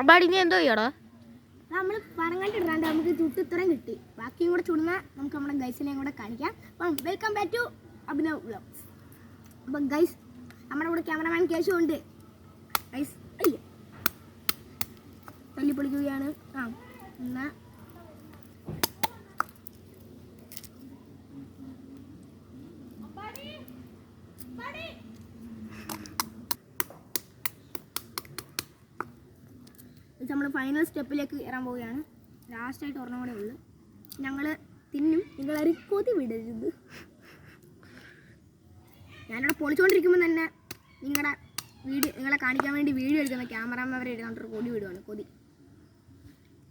അമ്പാടി നീ എന്തോ ചെയ്യടാ നമ്മൾ പറഞ്ഞിട്ടിടാണ്ട് നമുക്ക് ചുട്ട് ഇത്രയും കിട്ടി. ബാക്കിയും കൂടെ ചുടുന്ന നമുക്ക് നമ്മുടെ ഗൈസിനെയും കൂടെ കാണിക്കാം. അപ്പം welcome back to Abhinav vlogs അപ്പം ഗൈസ് നമ്മുടെ കൂടെ ക്യാമറമാൻ കേശു ഉണ്ട്. ഗൈസ് അയ്യോ. തല്ലി പൊളിക്കുകയാണ് ആ എന്നാ. നമ്മൾ ഫൈനൽ സ്റ്റെപ്പിലേക്ക് കയറാൻ പോവുകയാണ്. ലാസ്റ്റായിട്ട് ഒരെണ്ണം കൂടെ ഉള്ളു. ഞങ്ങൾ തിന്നും നിങ്ങളൊരു കൊതി വിടരുത്. ഞാനിവിടെ പൊളിച്ചുകൊണ്ടിരിക്കുമ്പോൾ തന്നെ നിങ്ങളുടെ വീഡിയോ നിങ്ങളെ കാണിക്കാൻ വേണ്ടി വീഡിയോ എടുക്കുന്ന ക്യാമറമാരെ എടുക്കാണ്ടൊരു കൊടി വിടുവാണ് കൊതി.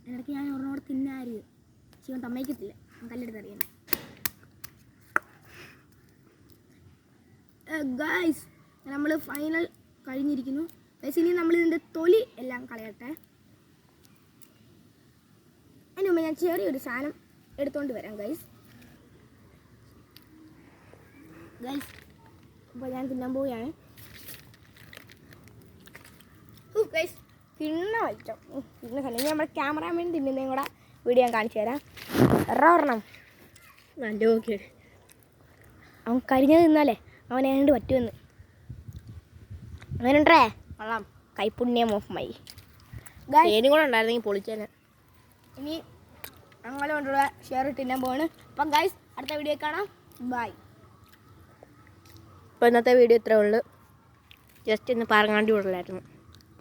ഇടയ്ക്ക് ഞാൻ ഒരെണ്ണം കൂടെ തിന്നാരുത് ശിവൻ തമ്മയ്ക്കത്തില്ല കല്ലെടുത്ത് അറിയണം ഗായ്സ് നമ്മൾ ഫൈനൽ കഴിഞ്ഞിരിക്കുന്നു. പക്ഷേ ഇനി നമ്മൾ ഇതിന്റെ തൊലി എല്ലാം കളയട്ടെ. അതിന് ഞാൻ ചെറിയൊരു സാധനം എടുത്തുകൊണ്ട് വരാം ഗൈസ് ഗൈസ് അപ്പോൾ ഞാൻ തിന്നാൻ പോവുകയാണ്. ഗൈസ് തിന്ന വലിച്ചോ തിന്ന സാധനം ഇനി നമ്മുടെ ക്യാമറാമാൻ തിന്നുന്നതും കൂടെ വീഡിയോ ഞാൻ കാണിച്ചു തരാം. എറണം നല്ല ഓക്കെ അവൻ കരിഞ്ഞ് തിന്നാലേ അവൻ ഏതാണ്ട് പറ്റുമെന്ന്. അങ്ങനെയുണ്ടേ? കൊള്ളാം. കൈപ്പുണ്യം ഓഫ് മൈ കൂടെ ഉണ്ടായിരുന്നെങ്കിൽ പൊളിച്ചേനെ. ഇനി ഞങ്ങൾ കൊണ്ടുള്ള ഷെയർ ഇട്ടിരിക്കാൻ പോവാണ്. അപ്പം ഗൈസ് അടുത്ത വീഡിയോ കാണാം. ബൈ അപ്പോൾ ഇന്നത്തെ വീഡിയോ ഇത്രേ ഉള്ളൂ. ജസ്റ്റ് ഇന്ന് പറങ്ങാണ്ടി വിടലായിരുന്നു.